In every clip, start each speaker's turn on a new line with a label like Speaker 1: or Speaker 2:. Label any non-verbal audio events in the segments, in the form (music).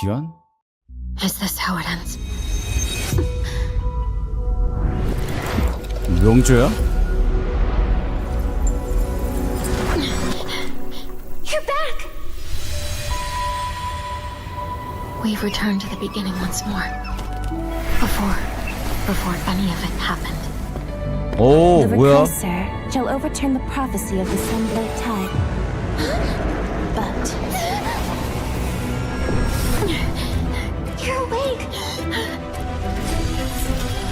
Speaker 1: 기환?
Speaker 2: Is this how it ends?
Speaker 1: 명조야?
Speaker 2: You're back! We've returned to the beginning once more. Before, before any of it happened.
Speaker 1: 오
Speaker 3: The
Speaker 1: 뭐야?
Speaker 3: Recurser shall overturn the prophecy of the Sunblade Tide. (gasps) But
Speaker 2: you're awake!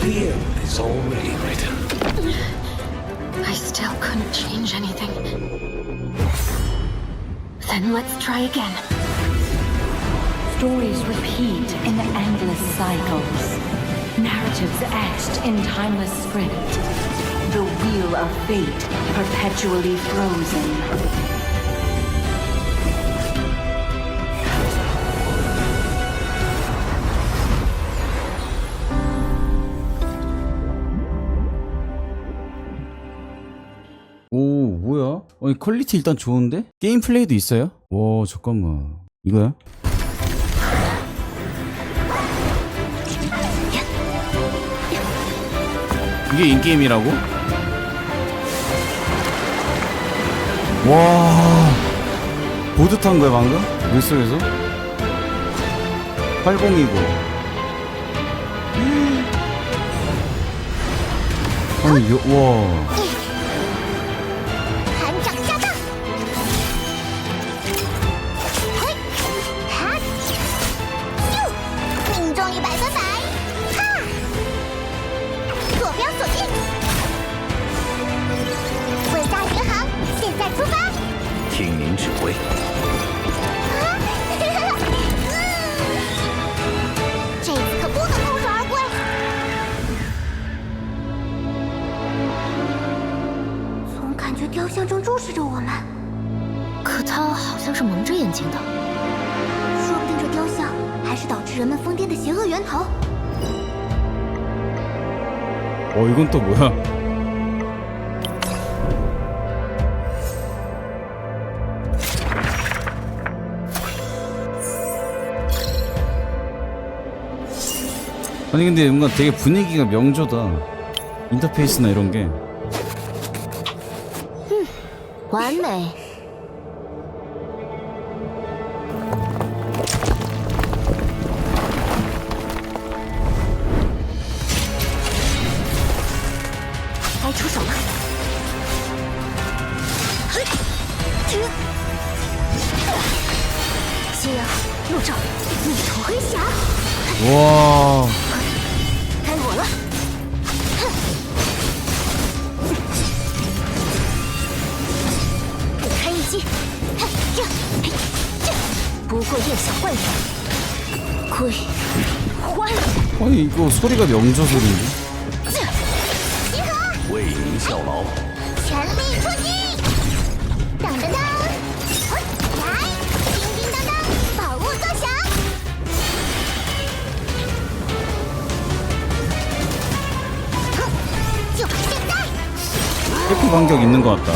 Speaker 4: The end is already written.
Speaker 2: I still couldn't change anything. Then let's try again.
Speaker 5: Stories repeat in endless cycles. Narratives etched in timeless script. The wheel of fate perpetually frozen.
Speaker 1: 뭐야? 아니 퀄리티 일단 좋은데? 게임 플레이도 있어요? 와 잠깐만 이거야? 이게 인게임이라고? 와 보드 탄 거야 방금? 물속에서? 80이고 아니 여, 와
Speaker 4: 听您指挥。
Speaker 6: 啊，(laughs) 嗯，这次可不能空手而归。总感觉雕像正注视着我们。
Speaker 2: 可他好像是蒙着眼睛的。
Speaker 6: 说不定这雕像还是导致人们疯癫的邪恶源头。
Speaker 1: 어 이건 또 뭐야? 아니 근데 뭔가 되게 분위기가 명조다 인터페이스나 이런
Speaker 2: 게完美。
Speaker 1: 아니 이거 소리가 명저 소리인데? 해피 반격 있는 것 같다.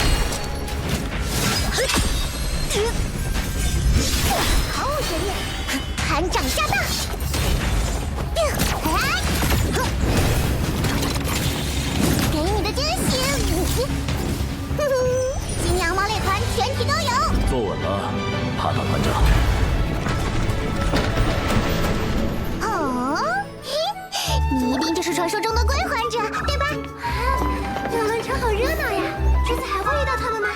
Speaker 6: 游轮船好热闹呀！这次还会遇到他们吗？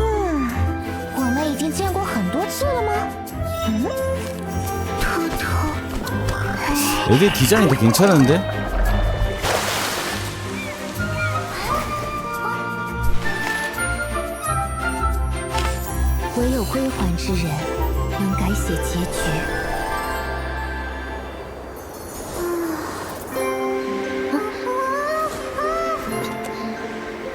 Speaker 6: 嗯，我们已经见过很多次了吗？嗯，偷偷，
Speaker 1: 애들 디자인도 괜찮은데?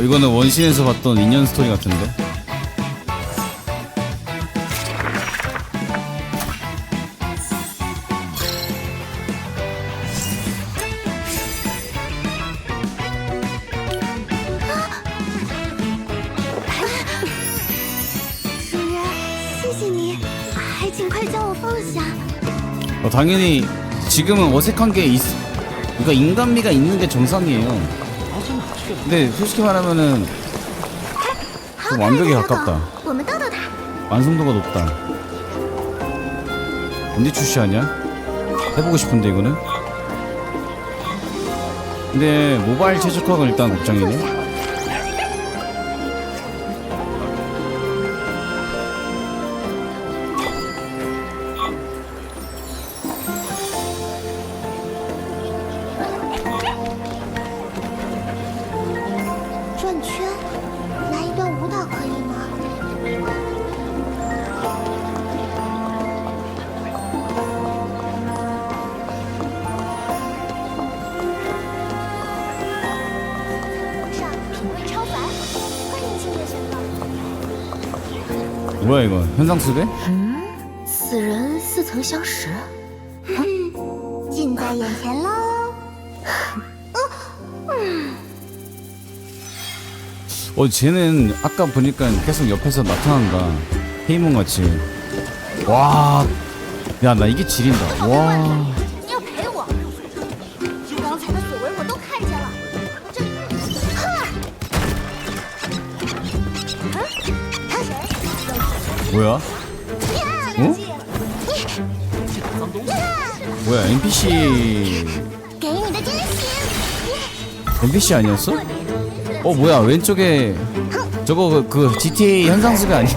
Speaker 1: 이거는 원신에서 봤던 인연 스토리 같은데? 어, 당연히 지금은 어색한 게 있, 그러니까 인간미가 있는 게 정상이에요. 근데 솔직히 말하면은 좀 완벽에 가깝다. 완성도가 높다. 언제 출시하냐? 해보고 싶은데 이거는. 근데 모바일 최적화가 일단 걱정이네. 뭐야 이거 현상 수배?
Speaker 2: 此人似曾相识。
Speaker 6: 近在眼前喽！
Speaker 1: 어 쟤는 아까 보니까 계속 옆에서 나타난다. 헤이몬 같이. 와, 야 나 이게 지린다. 와, 뭐야? 응? 뭐야 NPC NPC 아니었어? 어 뭐야 왼쪽에 저거 그, 그 GTA 현상수배 아니?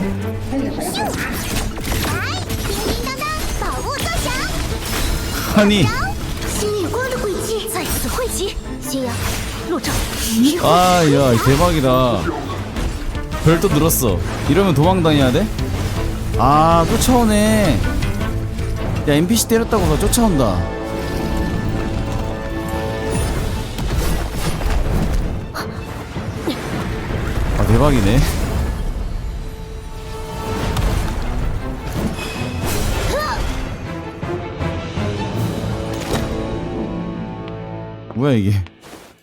Speaker 1: 아니 아야 대박이다 별도 늘었어 이러면 도망다녀야 돼? 아 쫓아오네. 야 NPC 때렸다고 너 쫓아온다. 아 대박이네. 뭐야 이게?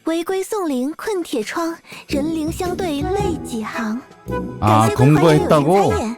Speaker 6: 违规送灵困铁窗，人灵相对泪几行。
Speaker 1: 아
Speaker 6: 感谢归还者有缘
Speaker 1: 검거했다고?
Speaker 6: 参演，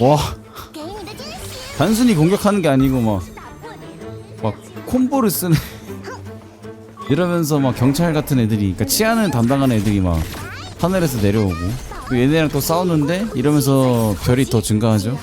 Speaker 1: 와. 단순히 공격하는 게 아니고 막 막 콤보를 쓰네. 이러면서 막 경찰 같은 애들이 그러니까 치안을 담당하는 애들이 막 하늘에서 내려오고 또 얘네랑 또 싸우는데 이러면서 별이 더 증가하죠?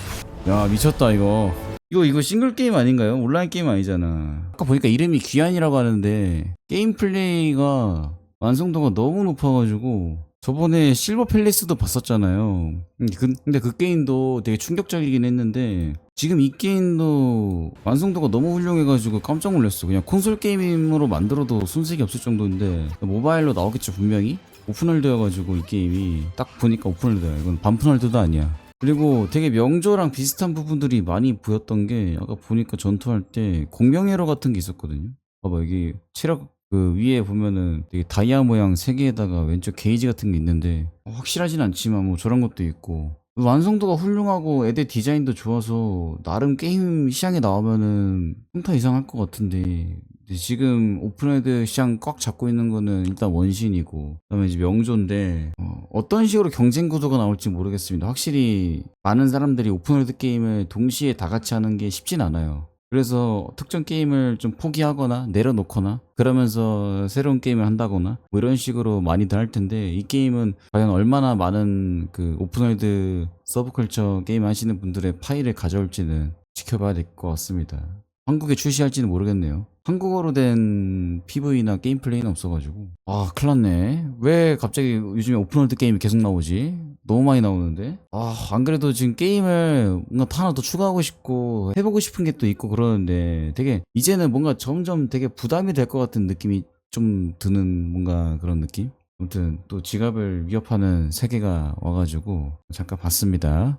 Speaker 1: 야 미쳤다 이거. 이거 이거 싱글 게임 아닌가요? 온라인 게임 아니잖아. 아까 보니까 이름이 귀환이라고 하는데 게임 플레이가 완성도가 너무 높아가지고 저번에 실버 팰리스도 봤었잖아요. 근데 그, 게임도 되게 충격적이긴 했는데 지금 이 게임도 완성도가 너무 훌륭해가지고 깜짝 놀랐어. 그냥 콘솔 게임으로 만들어도 손색이 없을 정도인데 모바일로 나오겠죠 분명히. 오픈월드여가지고 이 게임이 딱 보니까 오픈월드야. 이건 반픈월드도 아니야. 그리고 되게 명조랑 비슷한 부분들이 많이 보였던 게 아까 보니까 전투할 때 공명 에러 같은 게 있었거든요. 봐봐 여기 체력 그 위에 보면은 되게 다이아 모양 세 개에다가 왼쪽 게이지 같은 게 있는데 확실하진 않지만 뭐 저런 것도 있고. 완성도가 훌륭하고 애들 디자인도 좋아서 나름 게임 시장에 나오면은 평타 이상할 것 같은데. 지금 오픈헤드 시장 꽉 잡고 있는 거는 일단 원신이고 그다음에 이제 명조인데 어, 어떤 식으로 경쟁 구도가 나올지 모르겠습니다. 확실히 많은 사람들이 오픈월드 게임을 동시에 다 같이 하는 게 쉽진 않아요 그래서 특정 게임을 좀 포기하거나 내려놓거나 그러면서 새로운 게임을 한다거나 뭐 이런 식으로 많이들 할 텐데 이 게임은 과연 얼마나 많은 그 오픈월드 서브컬처 게임 하시는 분들의 파일을 가져올지는 지켜봐야 될 것 같습니다. 한국에 출시할지는 모르겠네요. 한국어로 된 PV나 게임 플레이는 없어가지고. 아 큰일났네. 왜 갑자기 요즘에 오픈월드 게임이 계속 나오지? 너무 많이 나오는데? 아 안 그래도 지금 게임을 뭔가 하나 더 추가하고 싶고 해보고 싶은 게 또 있고 그러는데 되게 이제는 뭔가 점점 되게 부담이 될 것 같은 느낌이 좀 드는 뭔가 그런 느낌? 아무튼 또 지갑을 위협하는 세계가 와가지고 잠깐 봤습니다